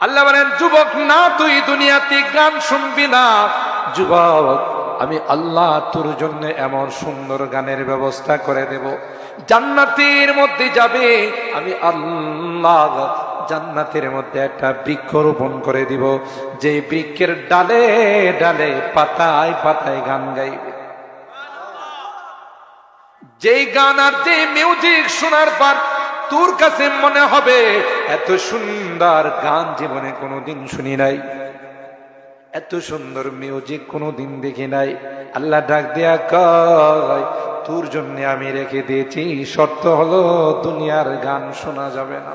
আল্লাহ বলেন, যুবক, না, তুই দুনিয়াতে গান শুনবি না। যুবক, আমি আল্লাহ তোর জন্য এমন সুন্দর গানের ব্যবস্থা করে দেব। জান্নাতের মধ্যে যাবে, আমি আল্লাহ জান্নাতের মধ্যে একটা বৃক্ষ রোপণ করে দিব। যে বৃক্ষের ডালে ডালে পাতায় পাতায় গান গাইবে। যেই গান আর যে মিউজিক শোনার পর তোর কাছে মনে হবে এত সুন্দর গান জীবনে কোনোদিন শুনি নাই। এত সুন্দর মিউজিক কোনোদিন দেখি নাই। আল্লাহ ডাক দেয়া কয়, তোর জন্য আমি রেখে দিয়েছি, শর্ত হলো দুনিয়ার গান শোনা যাবে না।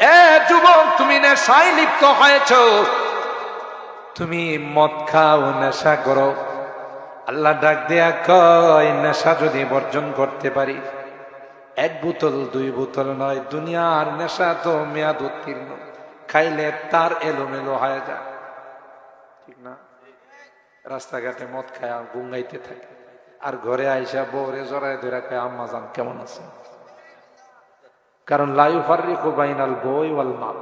এ যুবক, তুমি নেশায় লিপ্ত হয়েছ। তুমি মদ খাও, নেশা করো। আল্লাহ ডাক দেয়া কয়, নেশা যদি বর্জন করতে পারি এক বোতল, দুই বোতল নয়, দুনিয়ার নেশা তো মেয়াদ উত্তীর্ণ। খাইলে তার এলোমেলো হয়ে যায়। ঠিক না? রাস্তাঘাটে মদ খায় গুঙ্গাইতে থাকে। আর ঘরে আইসা বউরে জড়ায় ধরে খায় আম্মা জান, কেমন আছে কারণ লাইফ ফার্রিকো বাইনাল বই ওয়াল মাল।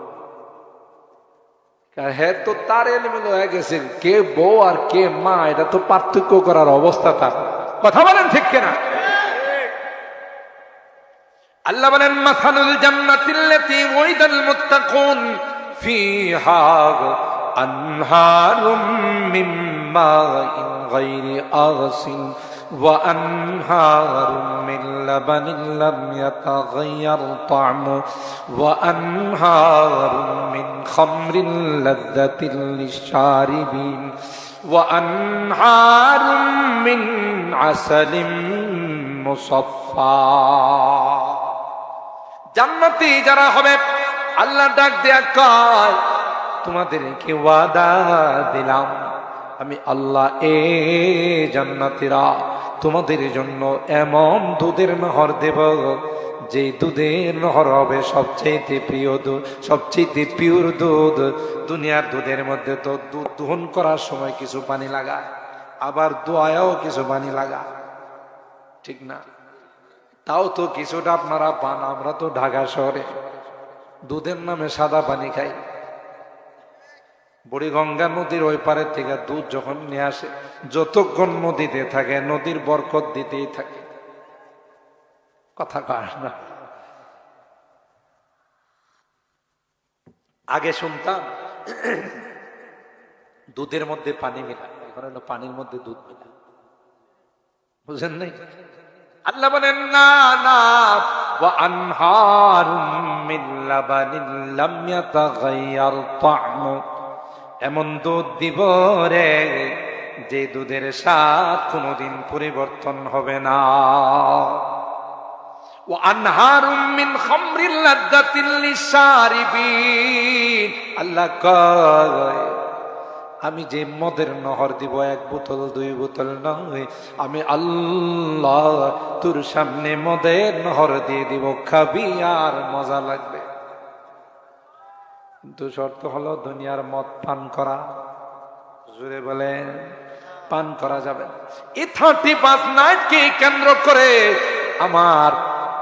হ্যাঁ তো তার এলোমেলো হয়ে গেছে। কে বউ আর কে মা, এটা তো পার্থক্য করার অবস্থা তার। কথা বলেন ঠিক কিনা? আল্লাহ বলেন মাসানুল জান্নাতিল্লাতি ওয়াইদাল মুত্তাকুন ফিহা আনহারুম মিন মাইন গায়রি আগসিন وأنهار من لبن لم يتغير طعمه وأنهار من خمر لذة للشاربين وأنهار من عسل مصفى জান্নাতি যারা হবে, আল্লাহ ডাক দেয়া কয়, তোমাদেরকে ওয়াদা দিলাম? আমি আল্লাহ এ জান্নাতিরা, তোমাদের জন্য এমন দুধের নহর দেব যে দুধের নহর হবে সবচেয়ে প্রিয় দুধ সবচেয়ে পিওর দুধ। দুনিয়ার দুধের মধ্যে তো দুধ দহন করার সময় কিছু পানি লাগায়, আবার দোয়ায়ও কিছু পানি লাগায়। ঠিক না? তাও তো কিছুটা আপনারা পান, আমরা তো ঢাকা শহরে। দুধের নামে সাদা পানি খাই। বুড়িগঙ্গা নদীর ওই পারের থেকে দুধ যখন নিয়ে আসে, যতক্ষণ নদীতে থাকে, নদীর বরকত দিতেই থাকে। কথা কার না। আগে শুনতাম, দুধের মধ্যে পানি মিলা এখন হলো পানির মধ্যে দুধ মিলা বুঝেন নাই? আল্লাহ বলেন, না না এমন দুধ দিব রে, যে দুধের স্বাদ কোনোদিন পরিবর্তন হবে না। ও আনহার উম্মিন আল্লাহ কয় আমি যে মদের নহর দিব, এক বোতল, দুই বোতল নয়। আমি আল্লাহ তোর সামনে মদের নহর দিয়ে দিব, খাবি আর মজা লাগবে। কিন্তু শর্ত হলো দুনিয়ার মদ পান করা। জুড়ে বলেন, পান করা যাবে এই থার্টি পাঁচ নাইটকে কেন্দ্র করে আমার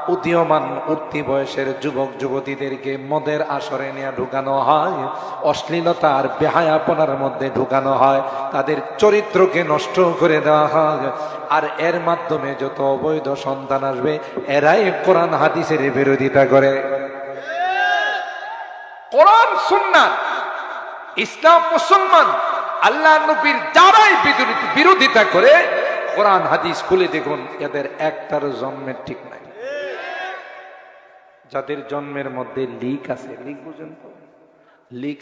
উদীয়মান উঠতি বয়সের যুবক যুবতীদেরকে মদের আসরে নিয়ে ঢুকানো হয় অশ্লীলতা আর বেহায়াপনার মধ্যে ঢুকানো হয়, তাদের চরিত্রকে নষ্ট করে দেওয়া হয়, আর এর মাধ্যমে যত অবৈধ সন্তান আসবে, এরাই কোরআন হাদিসের বিরোধিতা করে। কোরআন সুন্নাত, ইসলাম মুসলমান, আল্লাহ নবীর যারাই বিরোধী- বিরোধিতা করে, কোরআন হাদিস খুলে দেখুন, এদের একটার জন্মের ঠিক নাই। যাদের জন্মের মধ্যে লিক আছে লিক বুঝেন তো? লিক